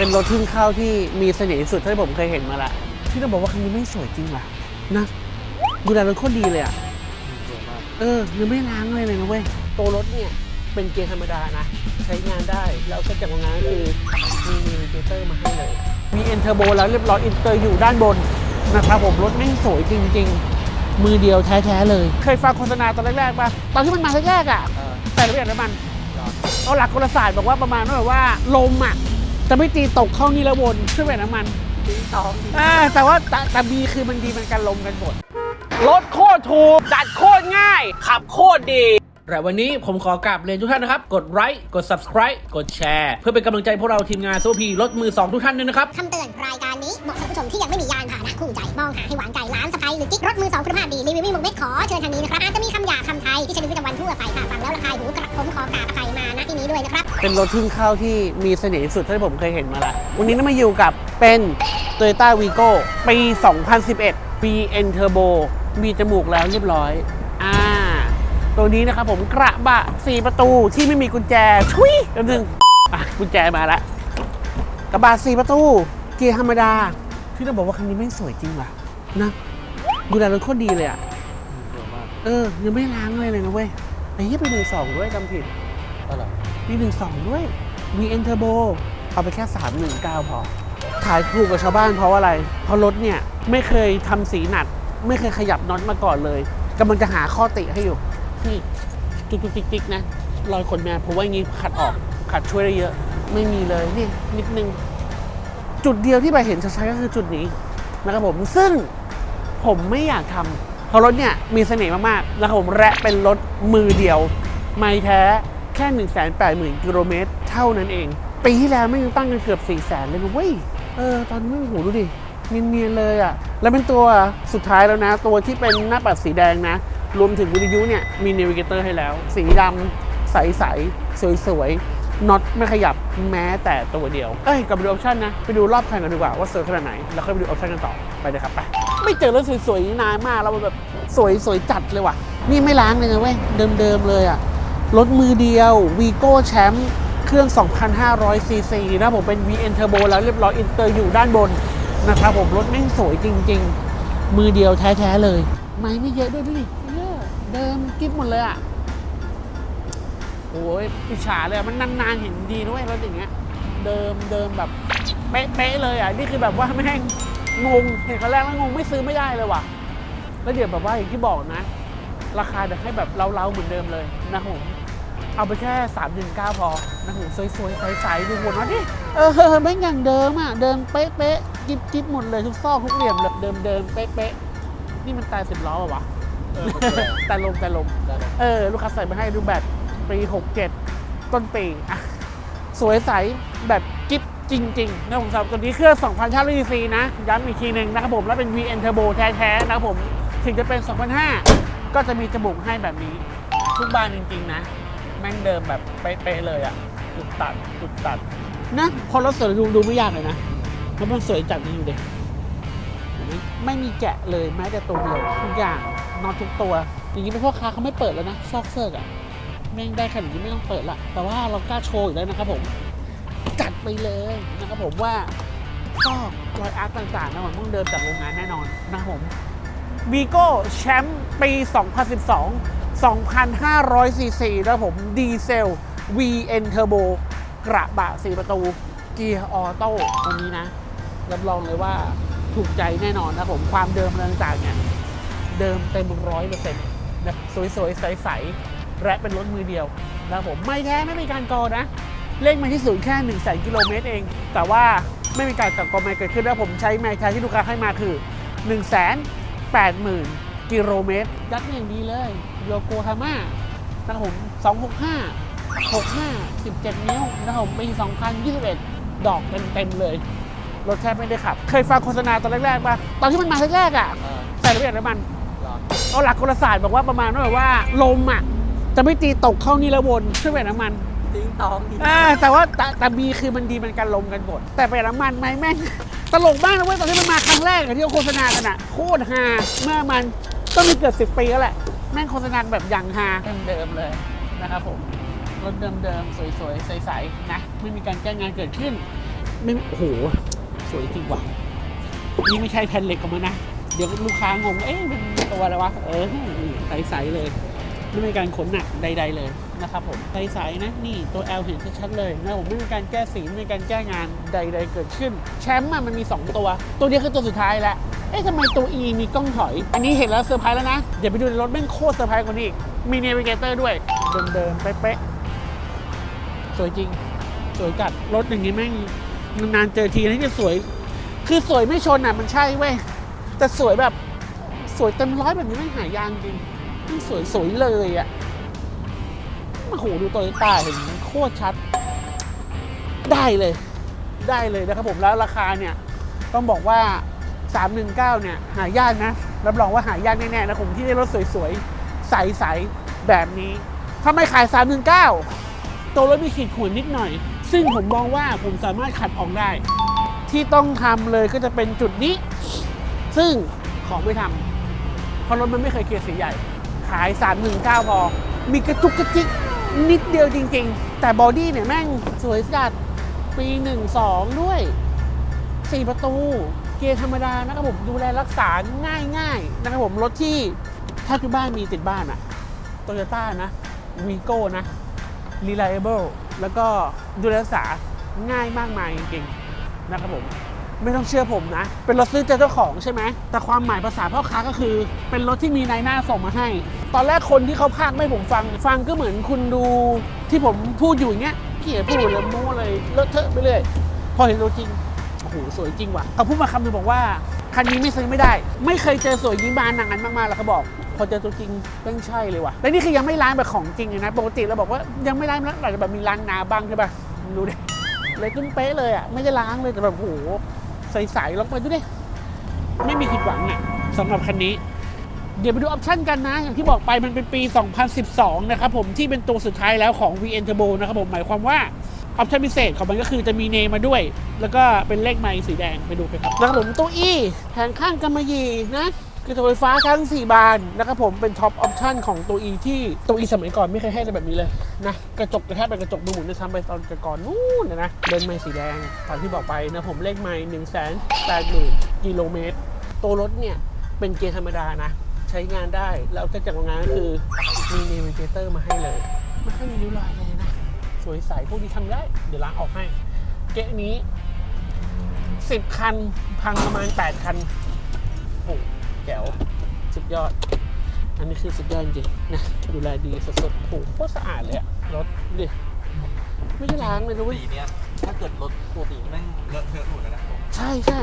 เป็นรถทุ่งข้าวที่มีเสน่ห์ที่สุดเท่าที่ผมเคยเห็นมาละที่ต้องบอกว่าคันนี้ไม่สวยจริงว่ะนะดูแลรถโคตรดีเลยอะเออยังไม่ล้างเลยเลยนะเว้ยตัวรถเนี่ยเป็นเกียร์ธรรมดานะ ใช้งานได้ แล้วก็จากโรงงานก็คือมีมีเจเตอร์มาให้เลย มีเอ็นเทอร์โบแล้วเรียบร้อยอินเตอร์อยู่ด้านบนนะครับผมรถไม่งสวยจริง ๆ มือเดียวแท้ๆเลย เคยฟังโฆษณาตอนแรกๆป่ะตอนที่มันมาแรกๆอะแต่ระเบียบน้ำมันเอาหลักกลศาสตร์บอกว่าประมาณว่าแบบว่าลมอะ จะไม่ตีตกเข้านี่แล้ววนขึ้นไปน้ำมันตีสองอ่าแต่ว่าแต่แต่บีคือมันดีมันกันลมกันหมดรถโคตรถูกจัดโคตรง่าย ขับโคตรดี แต่วันนี้ผมขอกราบเรียนทุกท่านนะครับ กดไลค์กด subscribe กดแชร์ เพื่อเป็นกำลังใจพวกเราทีมงานโซพีรถมือ 2 ทุกท่านด้วยนะครับ คำเตือน รายการนี้เหมาะสำหรับผู้ชมที่ยังไม่มียานพาหนะคู่ใจ มองหาให้หวานใจร้านสะพายหรือกิ๊กรถมือสอง เป็นรถทุ่งข้าวที่มีเสน่ห์ที่สุดที่ผมเคยเห็นมาละวันนี้เรามาอยู่กับเป็น Toyota Vigo ปี 2011 BN Turbo มีจมูกแล้วเรียบร้อย อ่า ตัวนี้นะครับผมกระบะ 4 ประตูที่ไม่มีกุญแจ ชุยแป๊บนึงอะกุญแจมาละกระบะ 4 ประตู เกียร์ธรรมดา ที่ต้องบอกว่าคันนี้ไม่สวยจริงว่ะนะดูแลรถโคตรดีเลยอะเออ ยังไม่ล้างเลยเลยนะเว้ยไอ้เหี้ยไปหนึ่งสองด้วยจำผิดอะไร มีหนึ่งสองด้วย VN Turbo เอาไปแค่ 319พอ ขายถูกกับชาวบ้านเพราะอะไร เพราะรถเนี่ย ไม่เคยทำสีหนักไม่เคยขยับน็อตมาก่อนเลยกำลังจะหาข้อติให้อยู่นี่จุกจิกๆนะรอยขนแมวผมว่าอย่างนี้ขัดออกขัดช่วยได้เยอะ ไม่มีเลยนี่นิดนึง จุดเดียวที่ไปเห็นชัดๆก็คือจุดนี้นะครับผมซึ่งผมไม่อยากทำเพราะรถเนี่ยมีเสน่ห์มากๆนะครับผมและเป็นรถมือเดียว ไม่แท้ ค่ 1 8 0 0 0 0 กิโลเมตร เท่านั้นเอง ปีที่แล้วไม่ยังตั้งกันเกือบ4 0 0 0 0 0เลยนะเว้ย เออ ตอนนี้โหดูดิ เนียนๆเลยอะ่ะ แล้วเป็นตัวสุดท้ายแล้วนะ ตัวที่เป็นหน้าปัดสีแดงนะ รวมถึงวิทยุเนี่ย มีเนวิเกเตอร์ให้แล้ว สีดำใสๆ สวยๆ น็อตไม่ขยับแม้แต่ตัวเดียว เอ้ยกลับไปดูออปชั่นนะ ไปดูรอบคันกันดีกว่าว่าสวยขนาดไหน แล้วค่อยไปดูออปชั่นกันต่อ ไปเลยครับไป ไม่เจอรถสวยๆนานมากแล้วแบบสวยสวยจัดเลยว่ะ นี่ไม่ล้างเลยนะเว้ย เดิมๆเลยอะ รถมือเดียว Vigo แชมป์เครื่อง 2,500 ซีซีนะผมเป็น VN Turbo แล้วเรียบร้อยอินเตอร์อยู่ด้านบนนะครับผมรถแม่งสวยจริง ๆ มือเดียวแท้ ๆ เลย ไม่ไม่เยอะด้วยดูดิเยอะเดิมกิ๊บหมดเลยอะโอ้ยอิจฉาเลยมันนานๆเห็นดีด้วยรถอย่างเงี้ย เดิมเดิมแบบเป๊ะๆเลยอะนี่คือแบบว่าแม่งงงเห็นครั้งแรกแล้วงงไม่ซื้อไม่ได้เลยว่ะ แล้วเดี๋ยวแบบว่าอย่างที่บอกนะ ราคาเดี๋ยวให้แบบเล้าๆเหมือนเดิมเลยนะผม เอาไปแค่3ามหนึ่งเก้าพอนะครับผมสวยๆใสๆดูหมดนะดิเออแม่งอย่างเดิมอะ เดิมเป๊ะๆกิ๊บกิ๊บหมดเลยทุกซอกทุกเหลี่ยมเลยเดิมเดิมๆเป๊ะๆนี่มันตายสิบล้อเหรอวะเออมันแปลกแต่ลมแต่ลมได้ไหมเออ ลูกค้าใส่มาให้ดูแบบปี67ต้นปีอะสวยใสแบบกิ๊บจริงๆนะผมสำหรับตัวนี้เครื่อง2,000ชาร์ลีซีนะ ย้ำอีกทีหนึ่งนะครับผมแล้วเป็น VN Turbo แท้ๆนะครับผมถึงจะเป็น 2,500 ก็จะมีจมูกให้แบบนี้ ทุกบานจริงๆนะ แม่งเดิมแบบเป๊ะๆเลยอะจุดตัดจุดตัดนะพอรถสวยดูดูไม่ยากเลยนะแล้วมันสวยจัดจริงเด็เห็นไม่มีแกะเลยแม้แต่ตัวเดียวทุกอย่างนอนทุกตัว อย่างนี้เป็นพ่อค้าเขาไม่เปิดแล้วนะซอกเซิร์กอะแม่งได้ขนาดนี้ไม่ต้องเปิดละแต่ว่าเรากล้าโชว์อยู่แล้วนะครับผมจัดไปเลยนะครับผมว่าซอกรอยอาร์ตต่างๆนะมันเพิ่งเดิมจากโรงงานแน่นอนนะครับผมวีโก้แชมป์ปี 2012 2,500ซีซีนะผมดีเซล VN Turbo กระบะ 4 ประตู เกียร์ออโต้ตัวนี้นะ รับรองเลยว่าถูกใจแน่นอนนะผม ความเดิมอะไรต่างเนี่ย เดิมเต็มร้อยเปอร์เซ็นต์นะสวยๆ ใสๆ และเป็นรถมือเดียวนะผมไม่แท้ไม่มีการกอนะเลขมาที่ศูนย์แค่1 0 0 0 0แกิโลเมตรเอง แต่ว่าไม่มีการกักกอไม่เกิดขึ้นแล้วผมใช้แมคแท้ที่ลูกค้าให้มาคือ 1 8 0 0 0 0 กิโลเมตร ยัดอย่างดีเลยโยโกฮาม่านะครับผม265 65 17 นิ้วนะครับผมปี 2021 ดอกเต็มๆเลย รถแทบไม่ได้ขับ เคยฟังโฆษณาตอนแรกๆป่ะ ตอนที่มันมาแรกๆอะเออใส่ระเบียบน้ำมันหรอเอาหลักกลศาสตร์บอกว่าประมาณว่าแบบว่าลมอะ จะไม่ตีตกเข้านี่แล้ววนขึ้นไปน้ำมันติ้งตองอีกอ่าแต่ว่าแต่แต่บีคือมันดีมันกันลมกันหมดแต่ไปน้ำมันไหมแม่ง ตลกมากนะเว้ยตอนที่มันมาครั้งแรกอะที่เขาโฆษณากันอะโคตรฮาเมื่อมัน ต้องมีเกือบสิบปีแล้วแหละ แม่งโฆษณาแบบอย่างฮาเดิมๆเลยนะครับผมรถเดิมๆ สวยๆ ใสๆ นะ ไม่มีการแก้งานเกิดขึ้น ไม่โอ้โห สวยจริงว่ะนี่ไม่ใช่แผ่นเหล็กของมันนะ เดี๋ยวลูกค้างง เอ๊ะมันตัวอะไรวะ เออนี่ใสๆ เลย ไม่มีการขนหนักใด ๆ เลย นะครับผมใสๆนะนี่ตัว L เห็นชัดๆเลยนะผมไม่มีการแก้สีไม่มีการแก้งานใด ๆ เกิดขึ้น แชมป์มันมี 2 ตัว ตัวนี้คือตัวสุดท้ายแล้วเอ๊ะทำไมตัว E มีกล้องถอย อันนี้เห็นแล้วเซอร์ไพรส์แล้วนะ เดี๋ยวไปดูในรถแม่งโคตรเซอร์ไพรส์กว่านี้อีก มีเนวิเกเตอร์ด้วย เดิมๆเป๊ะๆ สวยจริง สวยจัด รถอย่างนี้แม่งนานๆเจอทีนี่จะสวย คือสวยไม่ชนอะมันใช่เว้ย แต่สวยแบบสวยเต็มร้อยแบบนี้ไม่งหายากจริงมันสวยสวยเลยอะ มาโหดูโตโยต้าเห็นโคตรชัด ได้เลย ได้เลยนะครับผมแล้วราคาเนี่ยต้องบอกว่า 319 เนี่ย หายากนะ รับรองว่าหายากแน่ๆนะผมที่ได้รถสวยๆ ใสๆ แบบนี้ทำไม่ขาย 319 ตัวรถมีขีดข่วนนิดหน่อย ซึ่งผมมองว่าผมสามารถขัดออกได้ ที่ต้องทำเลยก็จะเป็นจุดนี้ ซึ่งของไม่ทำเพราะรถมันไม่เคยเกียร์สีใหญ่ ขาย 319 พอ มีกระจุกกระจิก นิดเดียวจริงๆ แต่บอดี้เนี่ยแม่งสวยจัดปี1-2ด้วย 4 ประตู เกียร์ธรรมดานะครับผมดูแลรักษาง่ายๆนะครับผมรถที่ถ้าที่บ้านมีติดบ้านอะโตโยต้านะวีโก้นะ reliable แล้วก็ดูแลรักษาง่ายมากมายจริงๆนะครับผมไม่ต้องเชื่อผมนะ เป็นรถซื้อจากเจ้าของใช่ไหม แต่ความหมายภาษาพ่อค้าก็คือ เป็นรถที่มีนายหน้าส่งมาให้ ตอนแรกคนที่เขาพากไม่ผมฟัง ฟังก็เหมือนคุณดูที่ผมพูดอยู่อย่างเงี้ยเขี่ยพูดเลยโม้เลยเลอะเทอะไปเรื่อยพอเห็นตัวจริงโอ้โหสวยจริงว่ะเขาพูดมาคำหนึงบอกว่าคันนี้ไม่ซื้อไม่ได้ ไม่เคยเจอสวยยางนี้มานานมากๆแล้วเขาบอก พอเจอตัวจริงต้องใช่เลยว่ะและนี่คือยังไม่ล้างแบบของจริงเลยนะปกติเราบอกว่ายังไม่ล้างแล้วอาจจะแบบมีล้างน้ำบ้างใช่ป่ะดูดิเลยขึ้นเป๊ะเลยอะไม่ได้ล้างเลยแต่แบบโอ้โหใสๆลงไปดูดิไม่มีผิดหวังอะสำหรับคันนี้ เดี๋ยวไปดูออปชั่นกันนะ อย่างที่บอกไปมันเป็นปี 2012 นะครับผมที่เป็นตัวสุดท้ายแล้วของ VN Turbo นะครับผมหมายความว่าออปชั่นพิเศษของมันก็คือจะมีเนมมาด้วย แล้วก็เป็นเลขไม้สีแดงไปดูกันครับนะครับผมตัว E แผงข้างกำมะหยี่นะคือตัวไฟฟ้าทั้ง 4 บานนะครับผมเป็นท็อปออปชั่นของตัว E ที่ตัว E สมัยก่อนไม่เคยให้อะไรแบบนี้เลยนะกระจกกระแทกเป็นกระจกดูหมุนจะทำไปตอนก่อนนู้นนะนะเดินไม้สีแดงตามที่บอกไปนะผมเลขไม้หนึ่งแสนแปดหมื่นกิโลเมตรตัวรถเนี่ยเป็นเกียร์ธรรมดานะ ใช้งานได้ แล้วก็จากโรงงานก็คือมีเนวิเกเตอร์มาให้เลยไม่ให้มีริ้วรอยเลยนะ สวยใสพวกนี้ทำได้ เดี๋ยวล้างออกให้ เก๊ะนี้ 10 คัน พังประมาณ 8 คันโอ้โหแจ๋วสุดยอด อันนี้คือสุดยอดจริงๆนะ ดูแลดีสดๆโอ้โหโคตรสะอาดเลยอะรถดิไม่ได้ล้างเลยนะเว้ยสีเนี้ยถ้าเกิดรถปกติแม่งเลอะเทอะหมดเลยนะใช่ใช่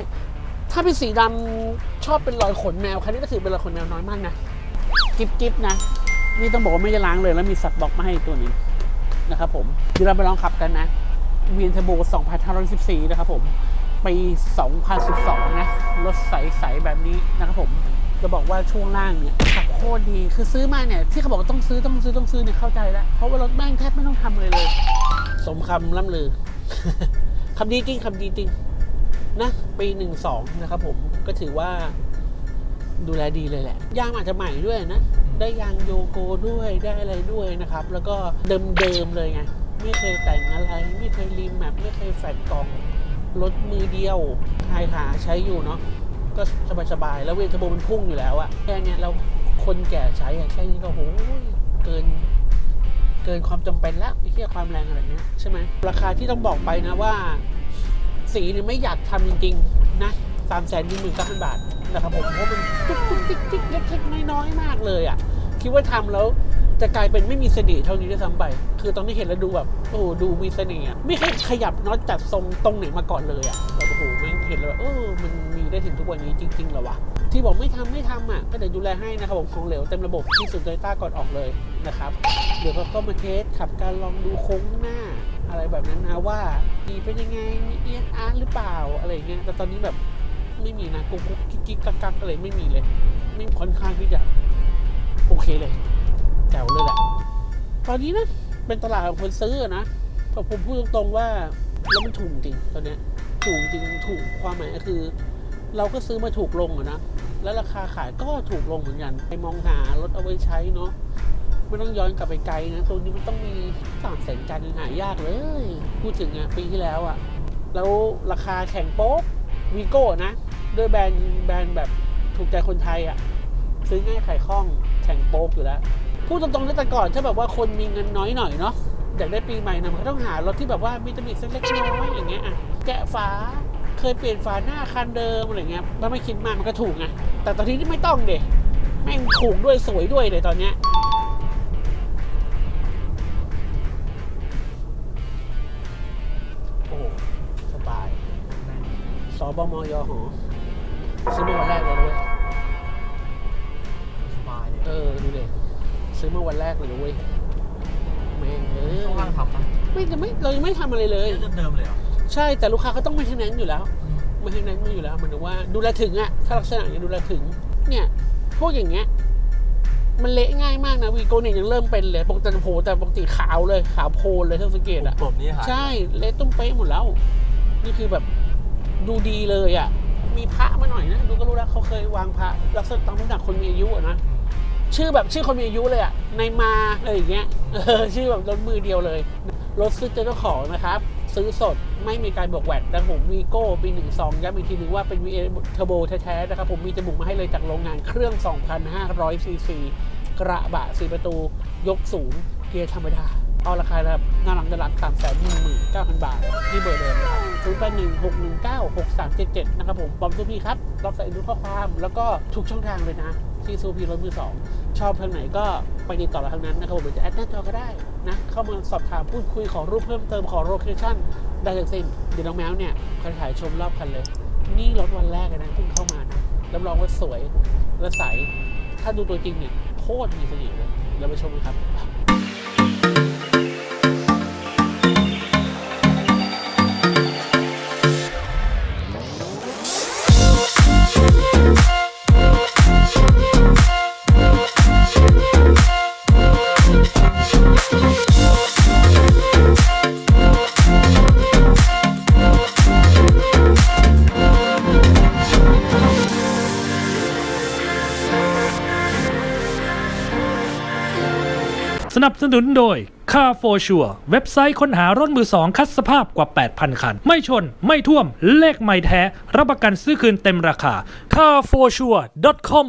ถ้าเป็นสีดำชอบเป็นรอยขนแมวคันนี้ก็ถือเป็นรอยขนแมวน้อยมากนะกิบกิบนะ นี่ต้องบอกว่าไม่ได้ล้างเลยแล้วมีสัตว์บล็อกมาให้ตัวนึงนะครับผมเดี๋ยวเราไปลองขับกันนะเวียนเทอร์โบ2514 นะครับผมปี 2012 นะ รถใส ๆ แบบนี้นะครับผมจะบอกว่าช่วงล่างเนี่ยขับโคตรดี คือซื้อมาเนี่ย ที่เขาบอกว่าต้องซื้อต้องซื้อต้องซื้อเนี่ยเข้าใจแล้ว เพราะว่ารถแม่งแทบไม่ต้องทำเลยเลย สมคำล่ำลือคำดีจริงคำดีจริง นะปีหนึ่งสองนะครับผมก็ถือว่าดูแลดีเลยแหละ ยางอาจจะใหม่ด้วยนะ ได้ยางโยโกด้วยได้อะไรด้วยนะครับ แล้วก็เดิมๆเลยไง ไม่เคยแต่งอะไร ไม่เคยรีแมปไม่เคยแฟดกล่องรถมือเดียวใครหาใช้อยู่เนาะก็สบายๆ แล้วเวนทโบมันพุ่งอยู่แล้วอะแค่เนี้ยเราคนแก่ใช้อะแค่นี้ก็โหเกินเกินความจำเป็นแล้วไอ้ที่ความแรงอะไรเนี้ยใช่ไหมราคาที่ต้องบอกไปนะว่า สีหรือไม่อยากทำจริง ๆ นะสามแสนหนึ่งหมื่นเก้าพันบาทนะครับผมเพราะมันจุกจุกจิกจิกเล็กๆน้อยๆมากเลยอะคิดว่าทำแล้วจะกลายเป็นไม่มีเสน่ห์เท่านี้ด้วยซ้ำไป คือตอนที่เห็นแล้วดูแบบ โอ้โหดูมีเสน่ห์อะไม่เคยขยับน็อตจัดทรงตรงไหนมาก่อนเลยอะแบบโอ้โหมันเห็นแล้วแบบเออมันมีได้ถึงทุกวันนี้จริงๆหรอวะ ที่บอกไม่ทำไม่ทำอะก็เดี๋ยวดูแลให้นะครับผมของเหลวเต็มระบบที่สุดโตโยต้าก่อนออกเลยนะครับเดี๋ยวเขาก็มาเทสขับการลองดูโค้งหน้าอะไรแบบนั้นนะว่าดีเป็นยังไงมีเอียงอาร์หรือเปล่าอะไรเงี้ยแต่ตอนนี้แบบไม่มีนะกุ๊กกุ๊กกิ๊กกิ๊กกักกักอะไรไม่มีเลย ไม่ค่อนข้างที่จะโอเคเลยแจ๋วเลยแหละตอนนี้นะเป็นตลาดของคนซื้อนะแต่ผมพูดตรงๆว่าแล้วมันถูกจริงตอนเนี้ยถูกจริงถูกความหมายก็คือ เราก็ซื้อมาถูกลงอะนะ แล้วราคาขายก็ถูกลงเหมือนกันไปมองหารถเอาไว้ใช้เนาะไม่ต้องย้อนกลับไปไกลนะตัวนี้มันต้องมีสามแสนกันหายากเลย พูดถึงอะปีที่แล้วอะแล้วราคาแข่งโป๊กวีโก้นะ ด้วยแบรนด์แบรนด์แบบถูกใจคนไทยอะ่ะซื้อง่ายขายคล่องแข่งโป๊กอยู่แล้วพูดตรงๆนะแต่ก่อนถ้าแบบว่าคนมีเงินน้อยหน่อยเนาะอยากได้ปีใหม่นะมันก็ต้องหารถที่แบบว่ามีตำหนิสักเล็กน้อยอย่างเงี้ยอะแกะฝา เคยเปลี่ยนฝาหน้าคันเดิมอะไรเงี้ยถ้าไม่คิดมากมันก็ถูกไงแต่ตอนนี้ที่ไม่ต้องเด็แม่งถูกด้วยสวยด้วยเลยตอนเนี้ยโอ้สบายสบมยหอซื้อมาวันแรกเลยนะเว้ยสบายเลยเออดูเด็ซื้อมาวันแรกเลยนะเว้ยแม่งเออช่วงล่างทำปะไม่จะไม่เรายังไม่ทำอะไรเลย เดิมเดิมๆเลยเหรอ ใช่แต่ลูกค้าเขาต้องไม่ใช้แนนอยู่แล้วไม่ให้แนนอยู่แล้วเหมันถึงว่าดูแลถึงอะถ้าลักษณะเนี้ยดูแลถึง เนี่ย พวกอย่างเงี้ยมันเละง่ายมากนะวีโกเนี่ยยังเริ่มเป็นเลยปกติโผแต่ปกติขาวเลยขาวโพลนเลยถ้าสังเกตอะผมนี่หายใช่เละตุ้มเป๊ะหมดแล้ว นี่คือแบบดูดีเลยอะมีพระมาหน่อยนะดูก็รู้แล้วเขาเคยวางพระลักษณะตามลักษณะคนมีอายุอะนะชื่อแบบชื่อคนมีอายุเลยอะในมาอะไรอย่างเงี้ยเออชื่อแบบรถมือเดียวเลยรถซื้อเจ้าของนะครับ ซื้อสดไม่มีการบวกแวดนะผมวีโก้ปี 12 ย้ำอีกทีหนึ่งว่าเป็น VA Turbo แท้ๆนะครับ ผมมีจมูกมาให้เลยจากโรงงานเครื่อง 2,500 ซีซี กระบะ 4 ประตู ยกสูงเกียร์ธรรมดา เอาราคาแบบน่ารักน่ารักสามแสนหนึ่งหมื่นเก้าพันบาท ที่เบอร์เดิมนะครับศูนย์แปดหนึ่งหกหนึ่งเก้าหกสามเจ็ดเจ็ดนะครับผมบอมซูพีครับ รับใส่ดูข้อความ แล้วก็ทุกช่องทางเลยนะ ที่ซูพีรถมือสองชอบทางไหนก็ไปติดต่อเราทางนั้นนะครับผมหรือจะแอดหน้าจอก็ได้นะ เข้ามาสอบถามพูดคุยขอรูปเพิ่มเติมขอโลเคชั่นได้ทั้งสิ้นเดี๋ยวน้องแมวเนี่ยเขาถ่ายชมรอบคันเลย นี่รถวันแรกเลยนะเพิ่งเข้ามานะรับรองว่าสวยและใสถ้าดูตัวจริงเนี่ยโคตรมีเสน่ห์เลยเราไปชมกันครับ สนับสนุนโดย Car for Sure เว็บไซต์ค้นหารถมือสองคัดสภาพกว่า 8,000 คัน ไม่ชน ไม่ท่วม เลขไม่แท้ รับประกันซื้อคืนเต็มราคา carforsure.com